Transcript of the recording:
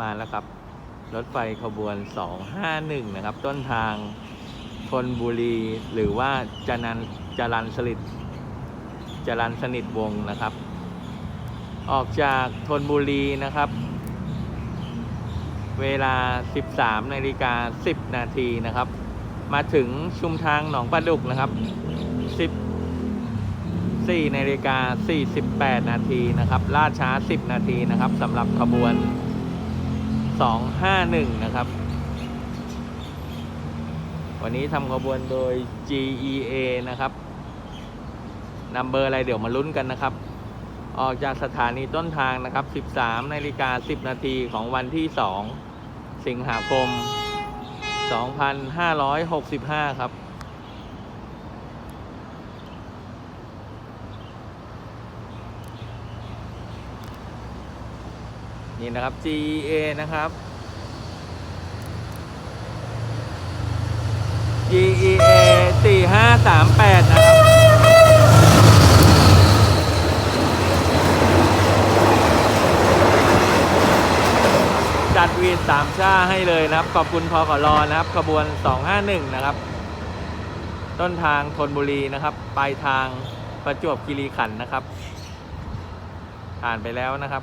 มาแล้วครับ รถไฟขบวน 251 นะครับ ต้นทางธนบุรี หรือว่าจนันจรันสลิดจรันสนิทวงนะครับ ออกจากธนบุรีนะครับ เวลา 13นาฬิกา10 นาทีนะครับ มาถึงชุมทางหนองประดุกนะครับ 14นาฬิกา48 นาทีนะครับล่าช้า 10 นาทีนะครับสำหรับขบวน 251 นะครับ วันนี้ทำขบวนโดย GEA นะครับนัมเบอร์อะไรเดี๋ยวมาลุ้นกันนะครับ ออกจากสถานีต้นทางนะครับ 13นาฬิกา10 นาทีของวันที่ 2 สิงหาคม 2565 ครับ นี่นะครับ GEA นะครับ GEA 4538 นะครับ จัดวีดสามชาให้เลยนะครับ ขอบคุณพอขอรอนะครับ ขบวน 251 นะครับ ต้นทางธนบุรีนะครับ ปลายทางประจวบคีรีขันธ์นะครับ ผ่านไปแล้วนะครับ